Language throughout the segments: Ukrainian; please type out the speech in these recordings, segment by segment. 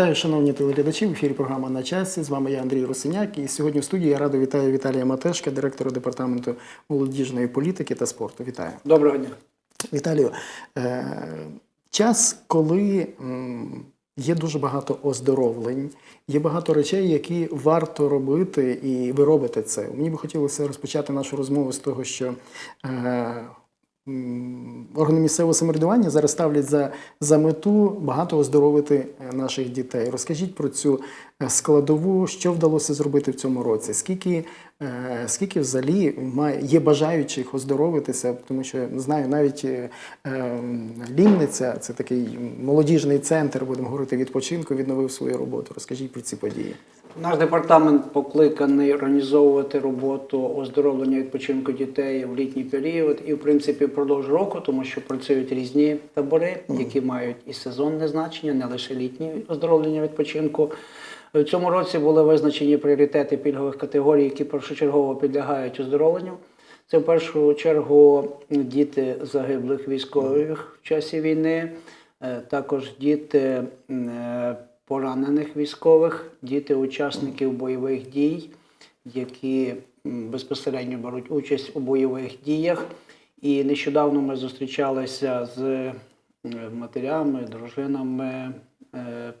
Вітаю, шановні телеглядачі. В ефірі програма на часі. З вами я Андрій Росиняк. І сьогодні в студії я радо вітаю Віталія Матешка, директора департаменту молодіжної політики та спорту. Вітаю. Доброго дня. Віталію, е, час, коли є дуже багато оздоровлень, є багато речей, які варто робити, і ви робите це. Мені би хотілося розпочати нашу розмову з того, що е, органи місцевого самоврядування зараз ставлять за, за мету багато оздоровити е, наших дітей. Розкажіть про цю е, складову, що вдалося зробити в цьому році, скільки, е, скільки взагалі має, є бажаючих оздоровитися, тому що знаю, навіть Лімниця, це такий молодіжний центр, будемо говорити, відпочинку, відновив свою роботу. Розкажіть про ці події. Наш департамент покликаний організовувати роботу оздоровлення відпочинку дітей в літній період і, в принципі, впродовж року, тому що працюють різні табори, які мають і сезонне значення, не лише літнє оздоровлення відпочинку. В цьому році були визначені пріоритети пільгових категорій, які першочергово підлягають оздоровленню. Це в першу чергу діти загиблих військових в часі війни, е, також діти е, поранених військових, діти учасників бойових дій, які безпосередньо беруть участь у бойових діях. І нещодавно ми зустрічалися з е, матерями, дружинами е,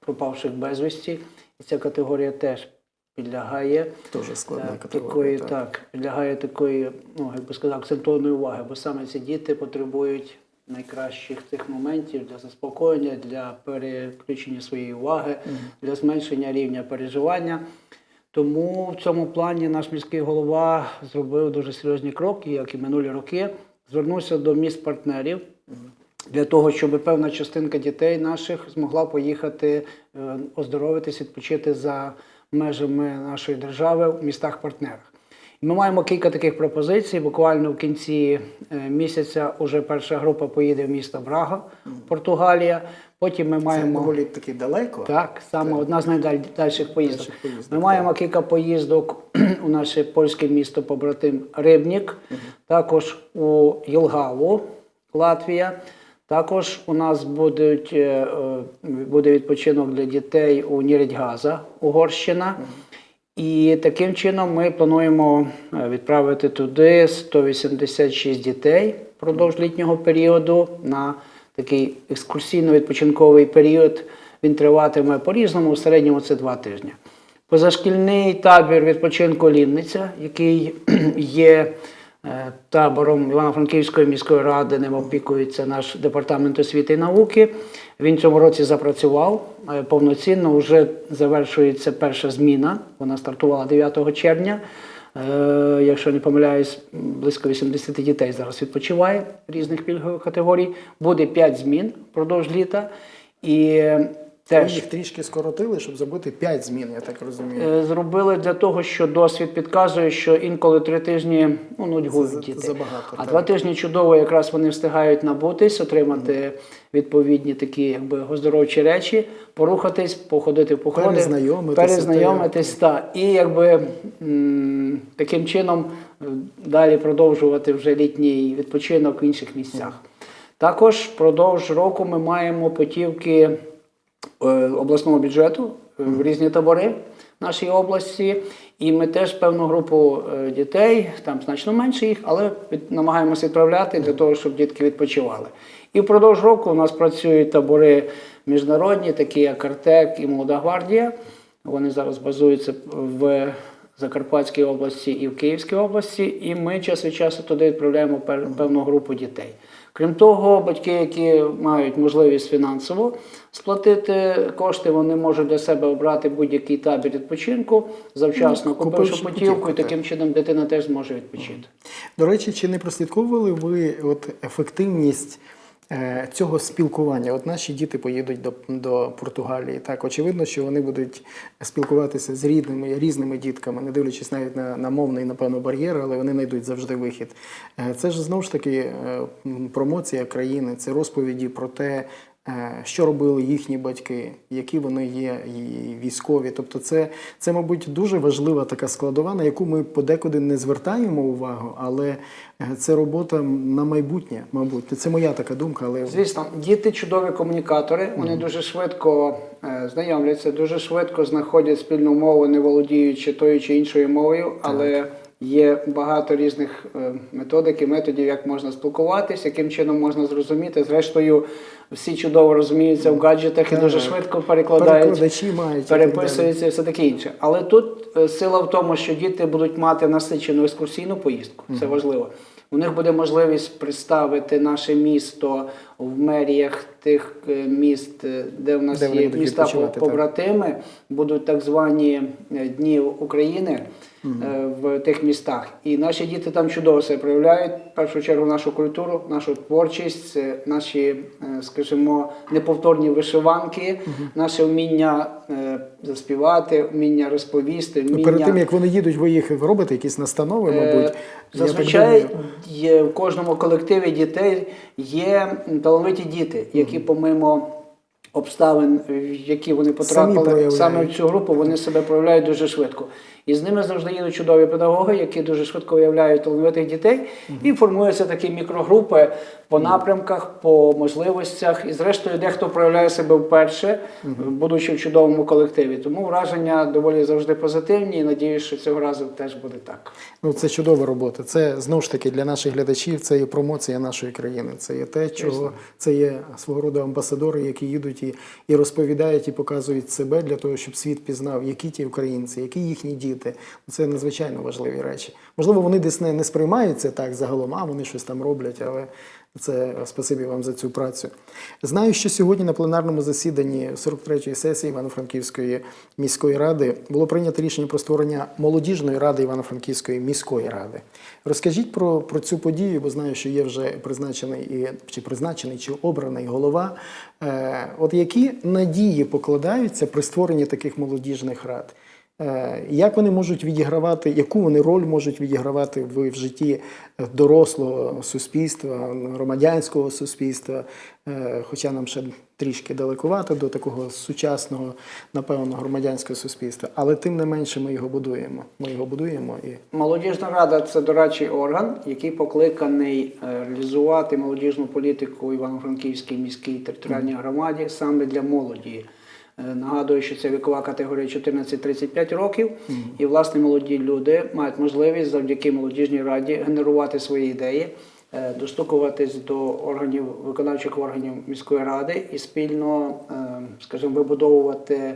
пропавших безвісті. І ця категорія теж підлягає Дуже складна Е, категорія. Такої, так. так. підлягає такої, ну, як би сказав, акцентованої уваги, бо саме ці діти потребують найкращих цих моментів для заспокоєння, для переключення своєї уваги, для зменшення рівня переживання. Тому в цьому плані наш міський голова зробив дуже серйозні кроки, як і минулі роки. Звернувся до міст партнерів для того, щоб певна частинка дітей наших змогла поїхати е, оздоровитись, відпочити за межами нашої держави в містах-партнерах. Ми маємо кілька таких пропозицій. Буквально в кінці е, місяця уже перша група поїде в місто Брага, Португалія. Потім ми Це маємо доволі таки далеко. так, саме одна з найдальших поїздок. Ми так. маємо кілька поїздок у наше польське місто побратим Рибнік, також у Єлгаву, Латвія. Також у нас будуть, е, е, буде відпочинок для дітей у Нірідьгаза, Угорщина. І таким чином ми плануємо е, відправити туди 186 дітей впродовж літнього періоду на такий екскурсійно-відпочинковий період. Він триватиме по-різному, в середньому це два тижні. Позашкільний табір відпочинку Лінниця, який є табором Івано-Франківської міської ради, ним опікується наш департамент освіти і науки. Він цьому році запрацював е, повноцінно. Вже завершується перша зміна. Вона стартувала 9 червня. Е, Якщо не помиляюсь, близько 80 дітей зараз відпочиває різних пільгових категорій. Буде 5 змін впродовж літа. І е, Ви їх трішки скоротили, щоб зробити 5 змін, я так розумію. Е, Зробили для того, що досвід підказує, що інколи три тижні ну, нудьгують Це діти. забагато, а так. два тижні чудово, якраз вони встигають набутись, отримати відповідні такі якби оздоровчі речі, порухатись, походити в походи, Перезнайомитися, перезнайомитись та і якби м, таким чином е, далі продовжувати вже літній відпочинок в інших місцях. Також впродовж року ми маємо путівки обласного бюджету е, в різні табори нашій області. І ми теж певну групу е, дітей, там значно менше їх, але намагаємося відправляти для того, щоб дітки відпочивали. І впродовж року у нас працюють табори міжнародні, такі як Артек і Молода гвардія. Вони зараз базуються в Закарпатській області і в Київській області, і ми час від часу туди відправляємо певну групу дітей. Крім того, батьки, які мають можливість фінансово сплатити кошти, вони можуть для себе обрати будь-який табір відпочинку, завчасно Ну, купивши путівку, і таким чином дитина теж зможе відпочити. До речі, чи не прослідковували ви от ефективність цього спілкування? От наші діти поїдуть до, до Португалії. Так, очевидно, що вони будуть спілкуватися з рідними, різними дітками, не дивлячись навіть на, на мовний, напевно, бар'єр, але вони знайдуть завжди вихід. Е, Це ж знову ж таки е, промоція країни, це розповіді про те, е, що робили їхні батьки, які вони є і військові. Тобто, це, це, мабуть, дуже важлива така складова, на яку ми подекуди не звертаємо увагу, але е, це робота на майбутнє, мабуть. Це моя така думка, але Звісно, діти чудові комунікатори, вони дуже швидко е, знайомляться, дуже швидко знаходять спільну мову, не володіючи тою чи іншою мовою, але є багато різних е, методик і методів, як можна спілкуватись, яким чином можна зрозуміти. Зрештою, всі чудово розуміються в гаджетах і дуже швидко перекладають. мають переписується і все таке інше. Але тут е, сила в тому, що діти будуть мати насичену екскурсійну поїздку. Це важливо. У них буде можливість представити наше місто в меріях тих е, міст, е, де в нас Де є міста так. побратими, будуть так звані е, дні України е, в тих містах. І наші діти там чудово себе проявляють. В першу чергу нашу культуру, нашу творчість, наші, скажімо, неповторні вишиванки, наше вміння заспівати, вміння розповісти, Ну, вміння. Перед тим як вони їдуть, ви їх робите якісь настанови, мабуть. Зазвичай в кожному колективі дітей є талановиті діти, які помимо обставин, в які вони потрапили саме в цю групу, вони себе проявляють дуже швидко. І з ними завжди їдуть чудові педагоги, які дуже швидко виявляють талановитих дітей, і формуються такі мікрогрупи по напрямках, по можливостях. І зрештою, дехто проявляє себе вперше, будучи в чудовому колективі. Тому враження доволі завжди позитивні. І надіюсь, що цього разу теж буде так. Ну, це чудова робота. Це знову ж таки для наших глядачів. Це є промоція нашої країни. Це є те, чого це є свого роду амбасадори, які їдуть і, і розповідають, і показують себе для того, щоб світ пізнав, які ті українці, які їхні діти. Це надзвичайно важливі речі. Можливо, вони десь не, не сприймаються так загалом, а вони щось там роблять, але. Це спасибі вам за цю працю. Знаю, що сьогодні на пленарному засіданні 43-ї сесії Івано-Франківської міської ради було прийнято рішення про створення молодіжної ради Івано-Франківської міської ради. Розкажіть про, про цю подію, бо знаю, що є вже призначений і чи призначений, чи обраний голова. Е, от які надії покладаються при створенні таких молодіжних рад? Е, Як вони можуть відігравати, яку вони роль можуть відігравати в, в житті дорослого суспільства, громадянського суспільства, Е, хоча нам ще трішки далекувато до такого сучасного, напевно, громадянського суспільства, але тим не менше ми його будуємо. Ми його будуємо і Молодіжна рада це дорадчий орган, який покликаний е, реалізувати молодіжну політику Івано-Франківській міській територіальній громаді саме для молоді. Е, Нагадую, що це вікова категорія 14-35 років, і власне молоді люди мають можливість завдяки молодіжній раді генерувати свої ідеї, е, достукуватись до органів виконавчих органів міської ради і спільно, е, скажімо, вибудовувати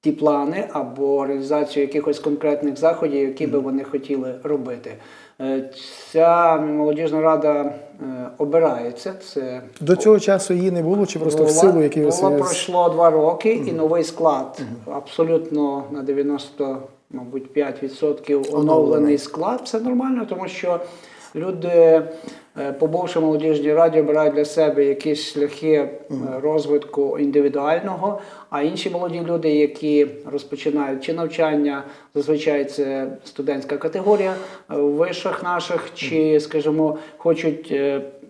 ті плани або реалізацію якихось конкретних заходів, які би вони хотіли робити. Е, Ця молодіжна рада е, обирається. Це до цього часу її не було, чи просто в Була- силу якихось було е, пройшло два роки, і новий склад абсолютно на 90, мабуть, 5% оновлений Оновлений. склад. Це нормально, тому що люди, е, побувши в молодіжній раді, обирають для себе якісь шляхи е, розвитку індивідуального. А інші молоді люди, які розпочинають чи навчання, зазвичай це студентська категорія е, в вишах наших, чи, скажімо, хочуть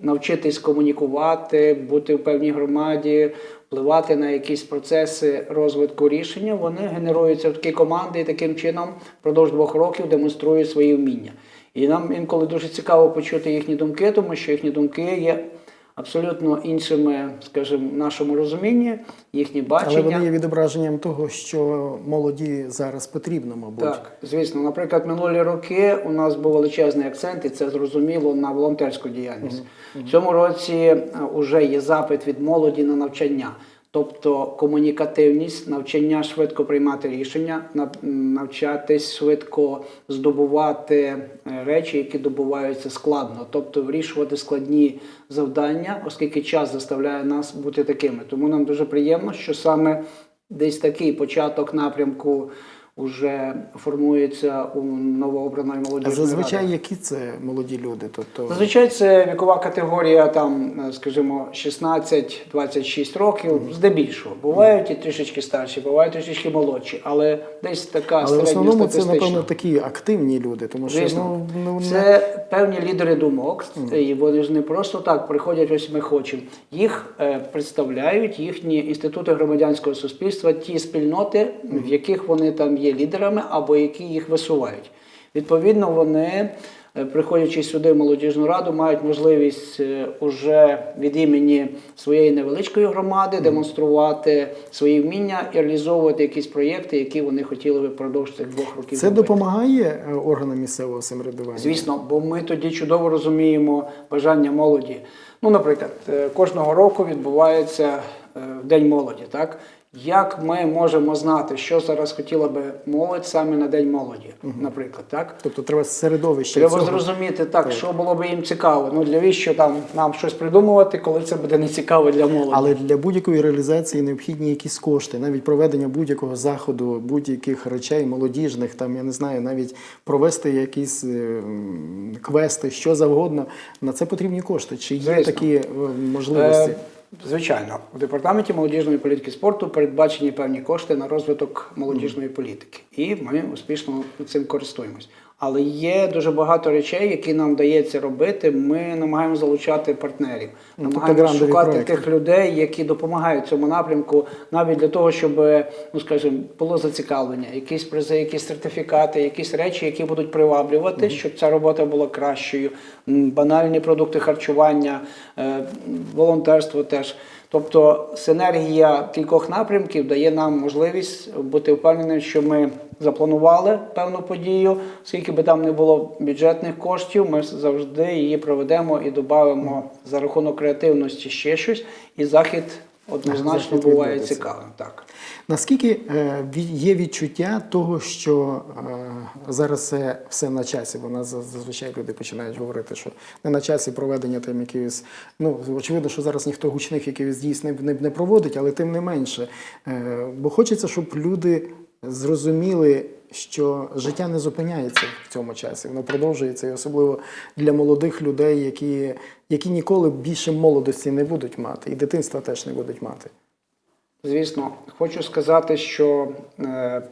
навчитись комунікувати, бути в певній громаді, впливати на якісь процеси розвитку рішення, вони генеруються в такі команди і таким чином впродовж двох років демонструють свої вміння. І нам інколи дуже цікаво почути їхні думки, тому що їхні думки є абсолютно іншими, скажімо, в нашому розумінні, їхні бачення. але вони є відображенням того, що молоді зараз потрібно, мабуть. Так, звісно, наприклад, минулі роки у нас був величезний акцент, і це зрозуміло на волонтерську діяльність. В цьому році вже є запит від молоді на навчання. Тобто комунікативність, навчання швидко приймати рішення, навчатись швидко здобувати е, речі, які добуваються складно, тобто вирішувати складні завдання, оскільки час заставляє нас бути такими. Тому нам дуже приємно, що саме десь такий початок напрямку вже формується у новообраної А зазвичай ради. які це молоді люди? Тобто Зазвичай це вікова категорія, там, скажімо, 16-26 років, здебільшого. Бувають і трішечки старші, бувають трішечки молодші, але десь така але в основному це напевно такі активні люди, тому що Звісно, ну, ну не- це певні лідери думок, і вони ж не просто так приходять, ось ми хочемо. Їх е, представляють їхні інститути громадянського суспільства, ті спільноти, в яких вони там є лідерами або які їх висувають. Відповідно, вони, е, приходячи сюди в молодіжну раду, мають можливість е, уже від імені своєї невеличкої громади демонструвати свої вміння і реалізовувати якісь проєкти, які вони хотіли би впродовж цих двох років. це зробити. допомагає е, органам місцевого самоврядування. Звісно, бо ми тоді чудово розуміємо бажання молоді. Ну, наприклад, кожного року відбувається День молоді. Так? Як ми можемо знати, що зараз хотіла би молодь саме на День молоді, наприклад, так? Тобто треба середовище Треба цього. зрозуміти так, що було би їм цікаво. Ну для що там нам щось придумувати, коли це буде не цікаво для молоді. Але для будь-якої реалізації необхідні якісь кошти, навіть проведення будь-якого заходу, будь-яких речей молодіжних, там я не знаю, навіть провести якісь е, квести, що завгодно. На це потрібні кошти. Чи є Звісно. такі е, можливості? Е, Звичайно, в департаменті молодіжної політики спорту передбачені певні кошти на розвиток молодіжної політики, і ми успішно цим користуємось. Але є дуже багато речей, які нам вдається робити. Ми намагаємося залучати партнерів, Ну, намагаємося шукати проекти. тих людей, які допомагають цьому напрямку, навіть для того, щоб ну скажімо, було зацікавлення, якісь призи, якісь сертифікати, якісь речі, які будуть приваблювати, щоб ця робота була кращою. Банальні продукти харчування, е, волонтерство теж. Тобто синергія кількох напрямків дає нам можливість бути впевненим, що ми запланували певну подію, скільки би там не було бюджетних коштів, ми завжди її проведемо і додамо за рахунок креативності ще щось, і захід однозначно Захід буває цікавим. Так. Наскільки е, є відчуття того, що е, зараз це все на часі? Бо нас зазвичай люди починають говорити, що не на часі проведення там якихось. Ну очевидно, що зараз ніхто гучних якихось дійс не, не, не проводить, але тим не менше. Е, бо хочеться, щоб люди зрозуміли, що життя не зупиняється в цьому часі, воно продовжується, і особливо для молодих людей, які, які ніколи більше молодості не будуть мати, і дитинства теж не будуть мати. Звісно, хочу сказати, що е,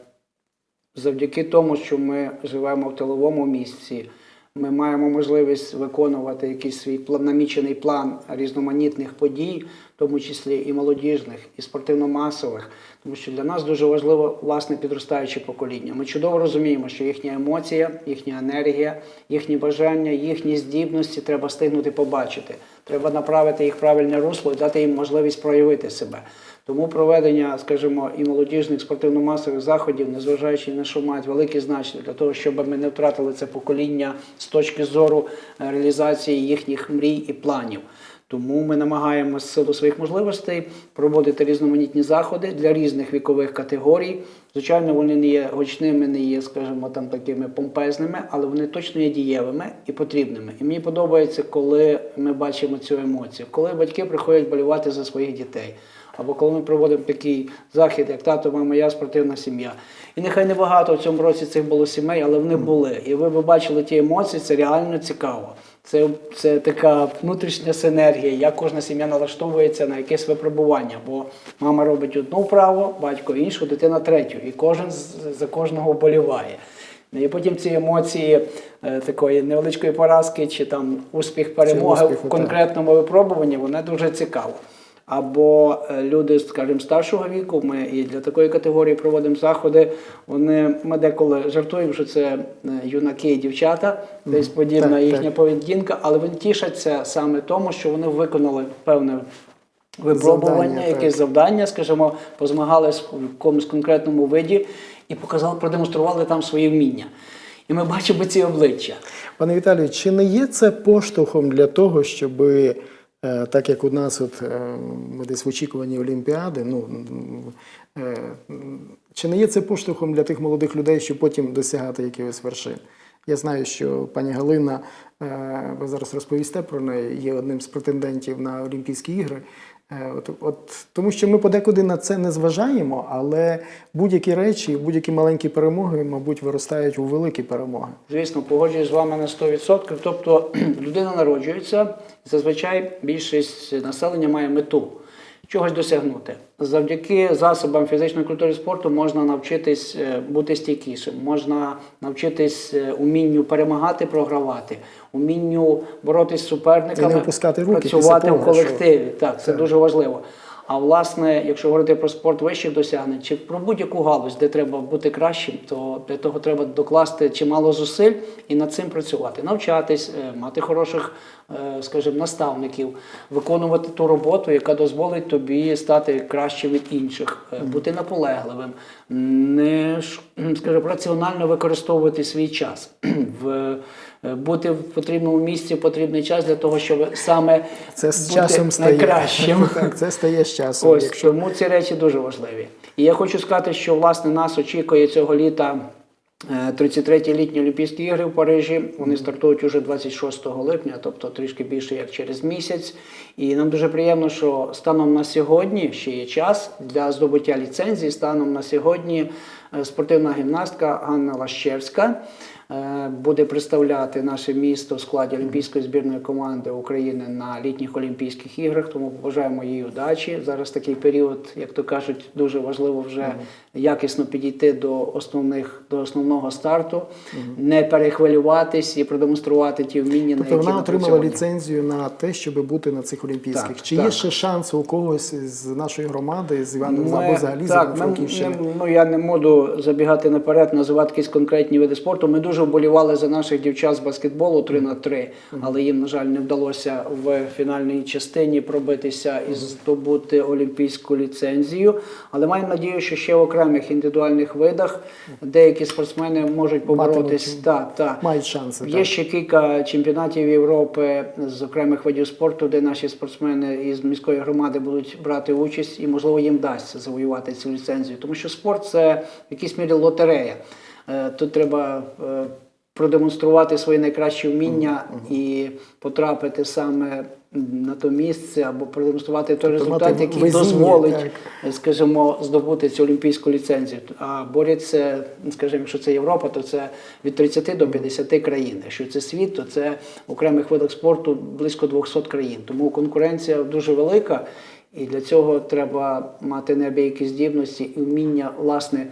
завдяки тому, що ми живемо в тиловому місці, ми маємо можливість виконувати якийсь свій намічений план різноманітних подій, тому числі і молодіжних, і спортивно-масових, тому що для нас дуже важливо власне підростаюче покоління. Ми чудово розуміємо, що їхня емоція, їхня енергія, їхні бажання, їхні здібності треба стигнути побачити. Треба направити їх правильне русло і дати їм можливість проявити себе. Тому проведення, скажімо, і молодіжних спортивно-масових заходів, незважаючи на що мають велике значення для того, щоб ми не втратили це покоління з точки зору е, реалізації їхніх мрій і планів. Тому ми намагаємося силу своїх можливостей проводити різноманітні заходи для різних вікових категорій. Звичайно, вони не є гучними, не є, скажімо, там такими помпезними, але вони точно є дієвими і потрібними. І мені подобається, коли ми бачимо цю емоцію, коли батьки приходять болювати за своїх дітей. Або коли ми проводимо такий захід, як тато, мама, я спортивна сім'я. І нехай не багато в цьому році цих було сімей, але вони були. І ви бачили ті емоції, це реально цікаво. Це, це така внутрішня синергія, як кожна сім'я налаштовується на якесь випробування. Бо мама робить одну вправу, батько іншу, дитина третю. І кожен за кожного вболіває. І потім ці емоції е, такої невеличкої поразки чи там успіх перемоги успіх, в конкретному випробуванні, вони дуже цікаво. Або е, люди, скажімо, старшого віку, ми і для такої категорії проводимо заходи. Вони ми деколи жартуємо, що це е, юнаки і дівчата, десь подібна Так, їхня так. поведінка, але вони тішаться саме тому, що вони виконали певне випробування, Завдання, так. якесь завдання, скажімо, позмагались в якомусь конкретному виді і показали, продемонстрували там свої вміння. І ми бачимо ці обличчя. Пане Віталію, чи не є це поштовхом для того, щоб е, так як у нас, от е, ми десь в очікуванні Олімпіади, ну е, чи не є це поштовхом для тих молодих людей, щоб потім досягати якихось вершин? Я знаю, що пані Галина, е, ви зараз розповісте про неї, є одним з претендентів на Олімпійські ігри. Е, От, от, тому що ми подекуди на це не зважаємо, але будь-які речі, будь-які маленькі перемоги, мабуть, виростають у великі перемоги. Звісно, погоджуюсь з вами на 100%. Тобто людина народжується, зазвичай більшість населення має мету чогось досягнути. Завдяки засобам фізичної культури спорту можна навчитись е, бути стійкішим, можна навчитись е, умінню перемагати, програвати, умінню боротись з суперниками, не опускати руки працювати в колективі. Так, це дуже важливо. А власне, якщо говорити про спорт вищих досягнень чи про будь-яку галузь, де треба бути кращим, то для того треба докласти чимало зусиль і над цим працювати, навчатись, е, мати хороших, е, скажімо, наставників, виконувати ту роботу, яка дозволить тобі стати кращим від інших, е, бути наполегливим, не скажімо, раціонально використовувати свій час. В бути в потрібному місці в потрібний час для того, щоб саме Це з бути часом стає найкращим. Так, це стає з часом. Ось Якщо тому ці речі дуже важливі. І я хочу сказати, що власне нас очікує цього літа. е, 33-ті літні Олімпійські ігри в Парижі. Вони стартують уже 26 липня, тобто трішки більше як через місяць. І нам дуже приємно, що станом на сьогодні ще є час для здобуття ліцензії. Станом на сьогодні е, спортивна гімнастка Ганна Лащевська е, буде представляти наше місто в складі Олімпійської збірної команди України на літніх Олімпійських іграх. Тому побажаємо їй удачі. Зараз такий період, як то кажуть, дуже важливо вже якісно підійти до основних до основного старту, не перехвилюватись і продемонструвати ті вміння, на тобто які вона отримала ліцензію на те, щоб бути на цих олімпійських. Так, Чи є ще шанс у когось з нашої громади, з Івана Ми- або взагалі так, ми, ми- ну, я не можу забігати наперед, називати якісь конкретні види спорту. Ми дуже вболівали за наших дівчат з баскетболу 3 на 3 але їм, на жаль, не вдалося в фінальній частині пробитися і здобути олімпійську ліцензію. Але маємо надію, що ще в окремих індивідуальних видах деякі спортсмени можуть поборотись. Так, так. Мають шанси. Є ще кілька чемпіонатів Європи з окремих видів спорту, де наші спортсмени із міської громади будуть брати участь, і можливо їм вдасться завоювати цю ліцензію. Тому що спорт це в якійсь мірі лотерея. Е, Тут треба е, продемонструвати свої найкращі вміння і потрапити саме на то місце або продемонструвати той Тобто результат, який везіння, дозволить так. скажімо, здобути цю олімпійську ліцензію. А борються, скажімо, якщо це Європа, то це від 30 до 50 країн. Якщо це світ, то це в окремих видах спорту близько 200 країн. Тому конкуренція дуже велика, і для цього треба мати неабиякі здібності і вміння, власне, е,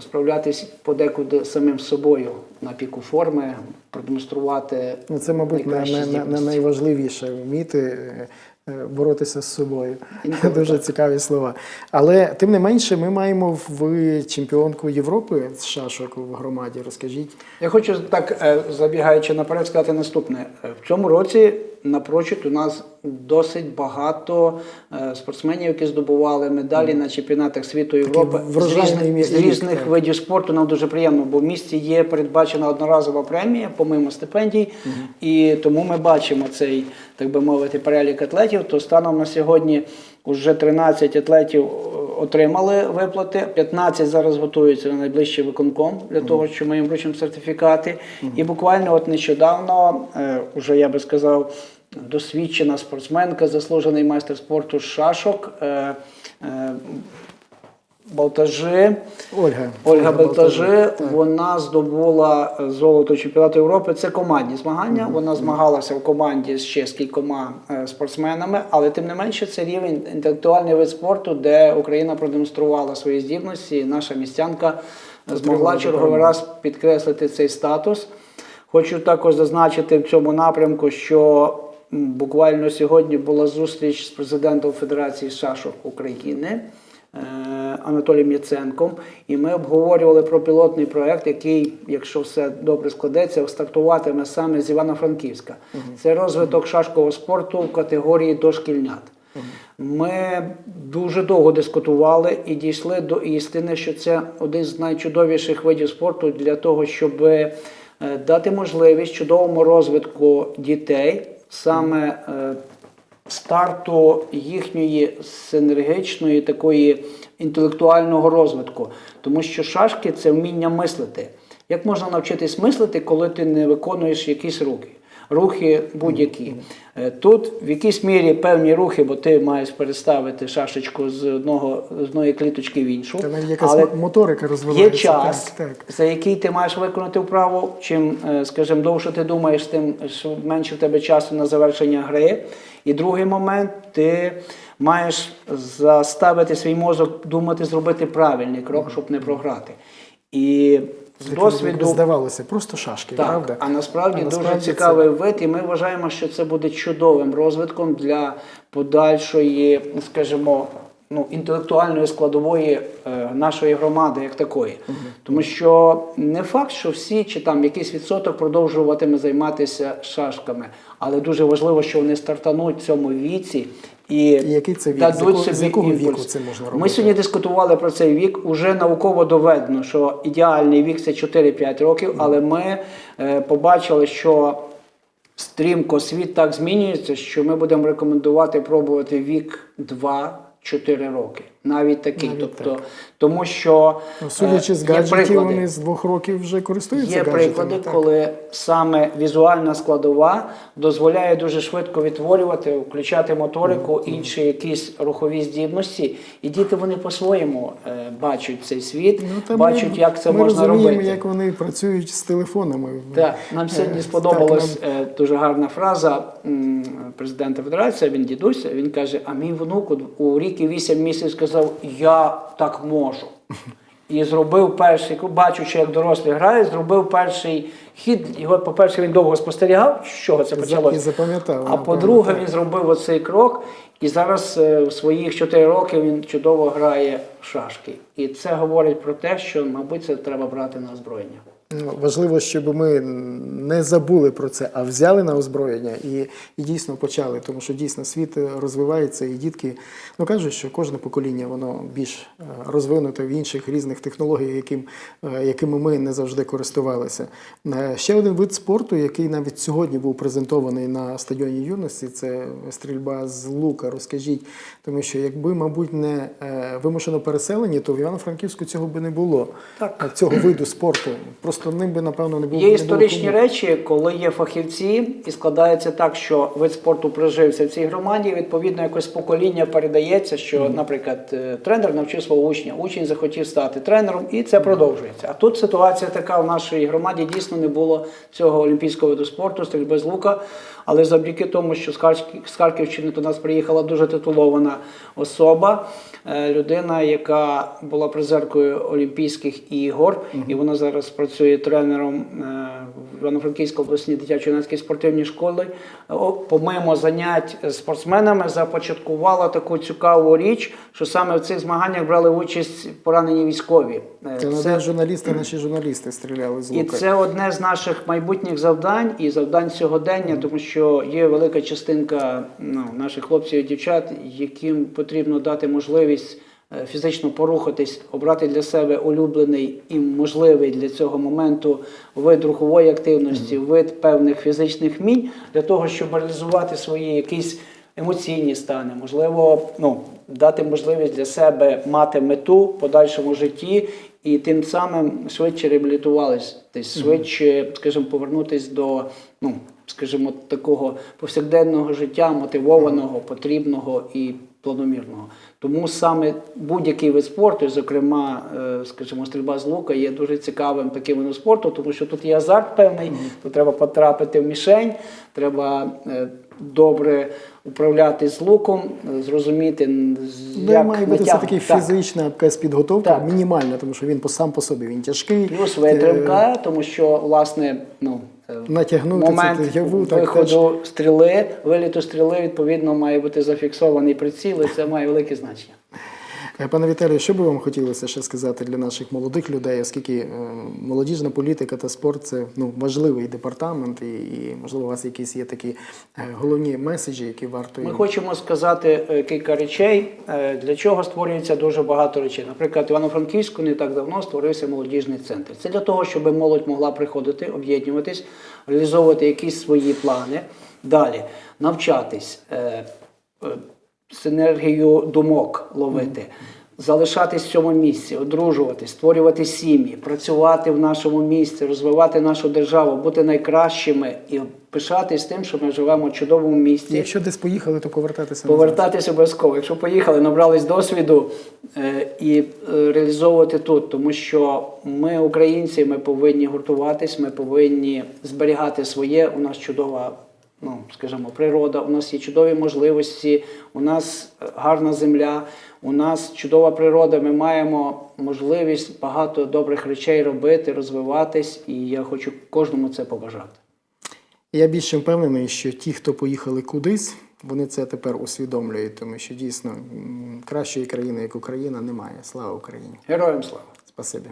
справлятись подекуди самим собою на піку форми, продемонструвати. Ну, це, мабуть, не, не, не, не найважливіше вміти е, е, боротися з собою. Інколи Дуже так. цікаві слова. Але тим не менше, ми маємо в чемпіонку Європи з шашок в громаді. Розкажіть. Я хочу так, е, забігаючи наперед, сказати наступне. Е, В цьому році напрочуд у нас досить багато е, спортсменів, які здобували медалі на чемпіонатах світу Європи з різних, з різних видів спорту. Нам дуже приємно, бо в місті є передбачена одноразова премія, помимо стипендій, і тому ми бачимо цей, так би мовити, перелік атлетів. То станом на сьогодні вже 13 атлетів е, отримали виплати, 15 зараз готуються на найближчий виконком для того, що ми їм вручимо сертифікати. І буквально от нещодавно, е, уже я би сказав, досвідчена спортсменка, заслужений майстер спорту шашок. Балтажи, Ольга. Ольга Балтажи, вона здобула золото чемпіонату Європи. Це командні змагання. Вона змагалася в команді з ще з кількома е, спортсменами, але тим не менше це рівень інтелектуальний вид спорту, де Україна продемонструвала свої здібності. і Наша містянка змогла черговий раз підкреслити цей статус. Хочу також зазначити в цьому напрямку, що буквально сьогодні була зустріч з президентом Федерації шашок України. Е, Анатолієм Яценком, і ми обговорювали про пілотний проект, який, якщо все добре складеться, стартуватиме саме з Івано-Франківська. Це розвиток шашкового спорту в категорії дошкільнят. Ми дуже довго дискутували і дійшли до істини, що це один з найчудовіших видів спорту для того, щоб е, дати можливість чудовому розвитку дітей саме е, старту їхньої синергічної такої інтелектуального розвитку. Тому що шашки це вміння мислити. Як можна навчитись мислити, коли ти не виконуєш якісь рухи? Рухи будь-які. Е, Тут в якійсь мірі певні рухи, бо ти маєш переставити шашечку з одного з одної кліточки в іншу. Та навіть якась але моторика розвивається. Є час, Так, так. за який ти маєш виконати вправу. Чим, е, скажімо, довше ти думаєш, тим менше в тебе часу на завершення гри. І другий момент, ти маєш заставити свій мозок думати, зробити правильний крок, щоб не програти. І з досвіду здавалося, просто шашки, так, правда? а насправді А дуже насправді це- цікавий вид, і ми вважаємо, що це буде чудовим розвитком для подальшої, скажімо, ну, інтелектуальної складової е, нашої громади як такої. Тому що не факт, що всі чи там якийсь відсоток продовжуватиме займатися шашками, але дуже важливо, що вони стартануть в цьому віці. І, І який це вік? З якого- з якого віку це можна робити? Ми сьогодні дискутували про цей вік. Уже науково доведено, що ідеальний вік це 4-5 років, але ми е, побачили, що стрімко світ так змінюється, що ми будемо рекомендувати пробувати вік 2-4 роки. Навіть такий. Навіть тобто, так. тому що Ну, Судячи е, з гаджетів, приклади. вони з двох років вже користуються Є гаджетами. приклади, так. коли саме візуальна складова дозволяє дуже швидко відтворювати, включати моторику, інші якісь рухові здібності, і діти вони по-своєму е, бачать цей світ, Ну, бачать, ми, як це ми можна розуміємо, робити. як вони працюють з телефонами. Так, нам сьогодні Е, сподобалась так, е, дуже гарна фраза президента Федерації. Він дідусь. Він каже: А мій внук у рік і вісім місяців сказав: Я так можу. І зробив перший, бачучи, як дорослі грають, зробив перший хід. Його, по-перше, він довго спостерігав, з чого це почалося. і запам'ятав, А по-друге, так. він зробив оцей крок, і зараз е, в своїх 4 роки він чудово грає в шашки. І це говорить про те, що, мабуть, це треба брати на озброєння. Важливо, щоб ми не забули про це, а взяли на озброєння і, і дійсно почали. Тому що дійсно світ розвивається, і дітки ну кажуть, що кожне покоління воно більш е, розвинуте в інших різних технологіях, яким, е, якими ми не завжди користувалися. Е, Ще один вид спорту, який навіть сьогодні був презентований на стадіоні юності, це стрільба з лука. Розкажіть, тому що якби, мабуть, не вимушено переселені, то в Івано-Франківську цього би не було. Так. Цього виду спорту. Просто ним би, напевно, не було. Є не історичні було речі, коли є фахівці, і складається так, що вид спорту прижився в цій громаді. і, Відповідно, якось покоління передається, що, наприклад, е, тренер навчив свого учня, учень захотів стати тренером, і це продовжується. А тут ситуація така в нашій громаді дійсно не було цього олімпійського виду спорту, стрільби з лука. Але завдяки тому, що з Харківщини до нас приїхала дуже титулована особа, е, людина, яка була призеркою Олімпійських ігор, і вона зараз працює тренером е, в Івано-Франківській обласній дитячо-юнацькій спортивній школі. О, Помимо занять спортсменами, започаткувала таку цікаву річ, що саме в цих змаганнях брали участь поранені військові. Е, Це, це... журналісти, наші журналісти стріляли з і це одне з наших майбутніх завдань і завдань сьогодення, тому що є велика частинка ну, наших хлопців і дівчат, яким потрібно дати можливість фізично порухатись, обрати для себе улюблений і можливий для цього моменту вид рухової активності, вид певних фізичних вмінь для того, щоб реалізувати свої якісь емоційні стани, можливо, ну, дати можливість для себе мати мету в подальшому житті і тим самим швидше реабілітувалися, швидше, скажімо, повернутися до, ну, скажімо, такого повсякденного життя, мотивованого, потрібного і планомірного. Тому саме будь-який вид спорту, зокрема, е, скажімо, стрільба з лука, є дуже цікавим таким видом спорту, тому що тут є азарт певний, тут треба потрапити в мішень, треба е, добре управляти з луком, е, зрозуміти, Ну, як має бути все-таки Так. фізична якась підготовка, Так. мінімальна, тому що він сам по собі він тяжкий. Плюс витримка, тому що, власне, ну, Натягнути момент цю тягу, так, виходу стріли, виліту стріли, відповідно, має бути зафіксований приціл, і це має велике значення. Е, Пане Віталію, що би вам хотілося ще сказати для наших молодих людей, оскільки е, молодіжна політика та спорт це ну, важливий департамент, і, і можливо у вас якісь є такі е, головні меседжі, які варто Ми хочемо сказати кілька речей, для чого створюється дуже багато речей. Наприклад, в Івано-Франківську не так давно створився молодіжний центр. Це для того, щоб молодь могла приходити, об'єднуватись, реалізовувати якісь свої плани. Далі навчатись, синергію думок ловити. залишатись в цьому місці, одружуватись, створювати сім'ї, працювати в нашому місці, розвивати нашу державу, бути найкращими і пишатись тим, що ми живемо в чудовому місці. Якщо десь поїхали, то повертатися. Повертатися обов'язково. Якщо поїхали, набрались досвіду е, і е, реалізовувати тут, тому що ми, українці, ми повинні гуртуватись, ми повинні зберігати своє. У нас чудова, ну скажімо, природа, у нас є чудові можливості, у нас е, гарна земля, у нас чудова природа. Ми маємо можливість багато добрих речей робити, розвиватись, і я хочу кожному це побажати. Я більше впевнений, що ті, хто поїхали кудись, вони це тепер усвідомлюють, тому що дійсно кращої країни, як Україна, немає. Слава Україні! Героям слава! Спасибі.